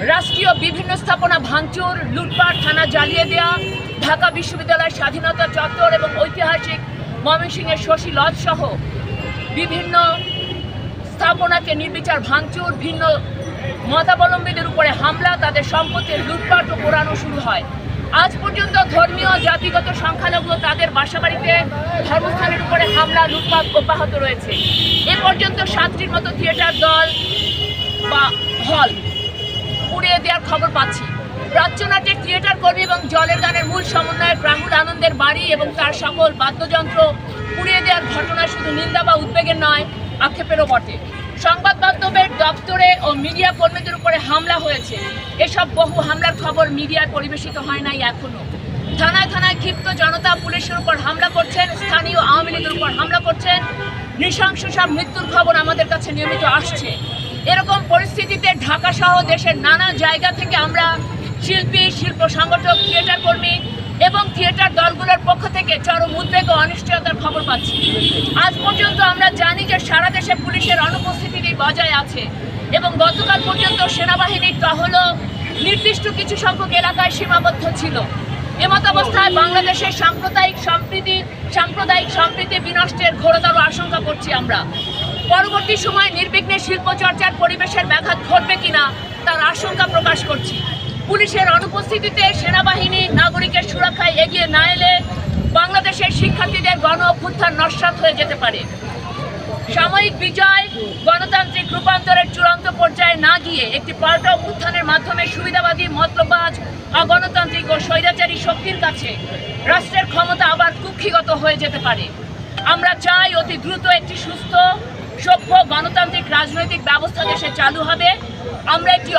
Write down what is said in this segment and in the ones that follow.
রাষ্ট্রীয় বিভিন্ন স্থাপনা ভাঙচুর, লুটপাট, থানা জ্বালিয়ে দেওয়া ঢাকা বিশ্ববিদ্যালয়ের স্বাধীনতা চত্বর এবং ঐতিহাসিক ময়মনসিংহের শশী লজ সহ বিভিন্ন স্থাপনাকে নির্বিচার ভাঙচুর, ভিন্ন মতাবলম্বীদের উপরে হামলা, তাদের সম্পত্তির লুটপাট ও পোড়ানো শুরু হয়। আজ পর্যন্ত ধর্মীয়, জাতিগত সংখ্যালঘু তাদের বাসাবাড়িতে ধর্মস্থানের উপরে হামলা, লুটপাট অব্যাহত রয়েছে। এ পর্যন্ত সাতটির মতো থিয়েটার দল বা হল পুড়িয়ে দেওয়ার খবর পাচ্ছি। প্রাচ্যনাট্যের থিয়েটার কর্মী এবং জলের গানের মূল সমন্বয়ক রাহুল আনন্দের বাড়ি এবং তার সকল বাদ্যযন্ত্র পুড়িয়ে দেওয়ার ঘটনা শুধু নিন্দা বা উদ্বেগের নয়, আক্ষেপেরও বটে। সংবাদ মাধ্যমের দপ্তরে ও মিডিয়া কর্মীদের উপরে হামলা হয়েছে। এসব বহু হামলার খবর মিডিয়ায় পরিবেশিত হয় নাই এখনও। থানায় থানায় ক্ষিপ্ত জনতা পুলিশের উপর হামলা করছেন, স্থানীয় আওয়ামী লীগের উপর হামলা করছেন। নৃশংস সব মৃত্যুর খবর আমাদের কাছে নিয়মিত আসছে। এরকম পরিস্থিতিতে ঢাকা সহ দেশের নানা জায়গা থেকে আমরা শিল্পী, শিল্প সংগঠক, থিয়েটার কর্মী এবং থিয়েটার দলগুলোর পক্ষ থেকে চরম উদ্বেগ ও অনিশ্চয়তার খবর পাচ্ছি। আজ পর্যন্ত আমরা জানি যে সারা দেশে পুলিশের অনুপস্থিতি বজায় আছে এবং গতকাল পর্যন্ত সেনাবাহিনীর টহল নির্দিষ্ট কিছু সংখ্যক এলাকায় সীমাবদ্ধ ছিল। এমত অবস্থায় বাংলাদেশের সাম্প্রদায়িক সম্প্রীতি সাম্প্রদায়িক সম্প্রীতি বিনষ্টের ঘোরতর আশঙ্কা করছি আমরা। পরবর্তী সময় নির্বিঘ্নে শিল্প চর্চার পরিবেশের ব্যাঘাত ঘটবে কিনা তার আশঙ্কা প্রকাশ করছি। পুলিশের অনুপস্থিতিতে সেনাবাহিনী নাগরিকের সুরক্ষায় এগিয়ে না এলে বাংলাদেশের শিক্ষার্থীদের গণ অভ্যুত্থান নস্বাত হয়ে যেতে পারে। সাময়িক বিজয়, গণতান্ত্রিক রূপান্তরের চূড়ান্ত পর্যায়ে না গিয়ে একটি পাল্টা অভ্যুত্থানের মাধ্যমে সুবিধাবাদী মতলবাজ, অগণতান্ত্রিক ও স্বৈরাচারী শক্তির কাছে রাষ্ট্রের ক্ষমতা আবার কুক্ষিগত হয়ে যেতে পারে। আমরা চাই অতি দ্রুত একটি সুস্থ সভ্য গণতান্ত্রিক রাজনৈতিক ব্যবস্থা দেশে চালু হবে। আমরা একটি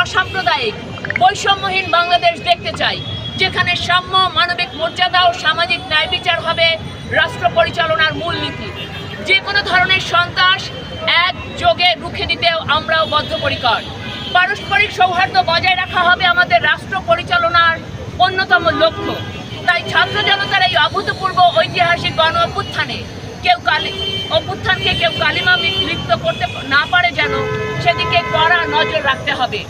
অসাম্প্রদায়িক, বৈষম্যহীন বাংলাদেশ দেখতে চাই, যেখানে সাম্য, মানবিক মর্যাদা ও সামাজিক ন্যায় বিচার হবে রাষ্ট্র পরিচালনার মূলনীতি যে কোনো ধরনের সন্ত্রাস এক যোগে রুখে দিতেও আমরাও বদ্ধপরিকর। পারস্পরিক সৌহার্দ্য বজায় রাখা হবে আমাদের রাষ্ট্র পরিচালনার অন্যতম লক্ষ্য। তাই ছাত্র জনতার এই অভূতপূর্ব ঐতিহাসিক গণ অভ্যুত্থানে অভ্যুত্থানকে কেউ কালিমা লিপ্ত করতে না পারে যেন, সেদিকে কড়া নজর রাখতে হবে।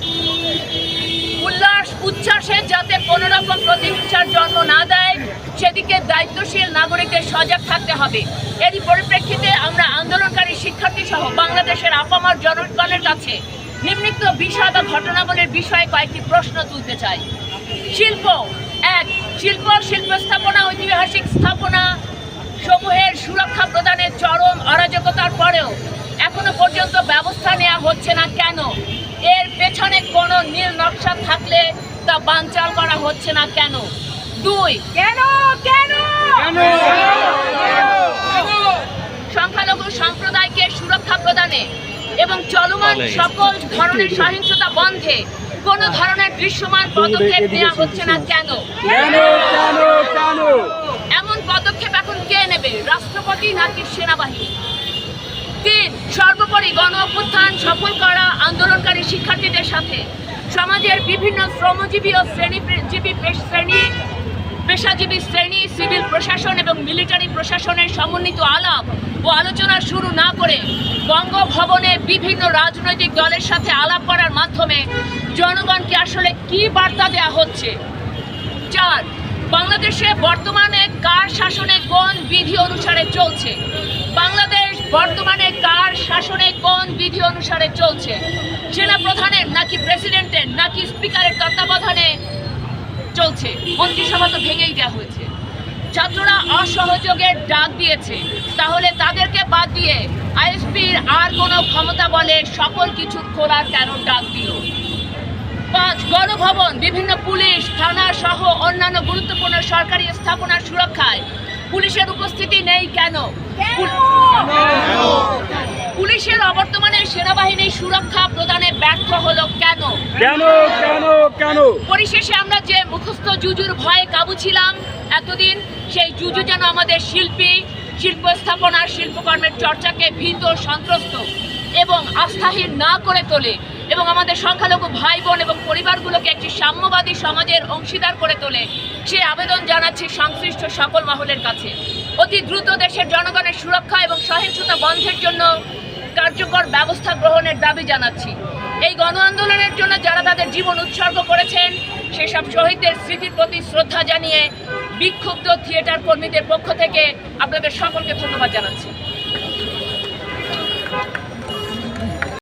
উল্লাস, উচ্ছ্বাসে যাতে কোনো রকম প্রতিহিংসার জন্ম না দেয়, সেদিকে দায়িত্বশীল নাগরিকদের সজাগ থাকতে হবে। এরই পরিপ্রেক্ষিতে আমরা আন্দোলনকারী শিক্ষার্থী সহ বাংলাদেশের আপামার জনগণের কাছে নিম্নিক্ত বিষয় বা ঘটনাবলীর বিষয়ে কয়েকটি প্রশ্ন তুলতে চাই। শিল্প, এক, শিল্প শিল্প স্থাপনা, ঐতিহাসিক স্থাপনা সমূহের সুরক্ষা প্রদানের চরম অরাজকতার পরেও এখনও পর্যন্ত ব্যবস্থা নেওয়া হচ্ছে না কেন? এর পেছনে কোনো নীল নকশা থাকলে তা বানচাল করা হচ্ছে না কেন? দুই কেন? কেন? সংখ্যালঘু সম্প্রদায়কে সুরক্ষা প্রদানে এবং চলমান সকল ধরনের সহিংসতা বন্ধে কোনো ধরনের দৃশ্যমান পদক্ষেপ নেওয়া হচ্ছে না কেন? কেন? কেন? কেন? এমন পদক্ষেপ এখন কে নেবে রাষ্ট্রপতি নাকি সেনাবাহিনী? তিন, সর্বোপরি গণ অভ্যুত্থান সফল করা আন্দোলনকারী শিক্ষার্থীদের সাথে। সমাজের বিভিন্ন শ্রমজীবী ও শ্রেণীজীবী শ্রেণি, পেশাজীবী শ্রেণি, সিভিল প্রশাসন এবং মিলিটারি প্রশাসনের সমন্বিত আলাপ ও আলোচনা শুরু না করে বঙ্গভবনে বিভিন্ন রাজনৈতিক দলের সাথে আলাপ করার মাধ্যমে জনগণকে আসলে কি বার্তা দেওয়া হচ্ছে? চার বাংলাদেশে বর্তমানে কার শাসনে কোন বিধি অনুসারে চলছে? বাংলাদেশ বর্তমানে কার শাসনে কোন বিধি অনুসারে চলছে? সেনা প্রধানের নাকি প্রেসিডেন্টের নাকি স্পিকারের তত্ত্বাবধানে চলছে? মন্ত্রিসভা তো ভেঙেই দেওয়া হয়েছে। ছাত্ররা অসহযোগের ডাক দিয়েছে। তাহলে তাদেরকে বাদ দিয়ে আইএসপির আর কোনো ক্ষমতা বলে সকল কিছু খোলার কেন ডাক দিল? পাঁচ গণভবন বিভিন্ন পুলিশ থানা সহ অন্যান্য গুরুত্বপূর্ণ সরকারি স্থাপনার সুরক্ষায়। পুলিশের উপস্থিতি নেই কেন? পুলিশের অবর্তমানে সেনাবাহিনী সুরক্ষা প্রদানে ব্যর্থ হলো কেন? কেন কেন কেন? পরিশেষে আমরা যে মুখস্থ জুজুর ভয়ে কাবু ছিলাম এতদিন সেই জুজু যেন আমাদের শিল্পী শিল্প স্থাপনার শিল্পকর্মের চর্চাকে ভীত সন্ত্রস্ত এবং আস্থাহীন না করে তোলে এবং আমাদের সংখ্যালঘু ভাই বোন এবং পরিবারগুলোকে একটি সাম্যবাদী সমাজের অংশীদার করে তোলে, সে আবেদন জানাচ্ছি সংশ্লিষ্ট সকল মহলের কাছে। অতি দ্রুত দেশের জনগণের সুরক্ষা এবং সহিংসতা বন্ধের জন্য কার্যকর ব্যবস্থা গ্রহণের দাবি জানাচ্ছি। এই গণ আন্দোলনের জন্য যারা তাদের জীবন উৎসর্গ করেছেন, সেসব শহীদদের স্মৃতির প্রতি শ্রদ্ধা জানিয়ে বিক্ষুব্ধ থিয়েটার কর্মীদের পক্ষ থেকে আপনাদের সকলকে ধন্যবাদ জানাচ্ছি।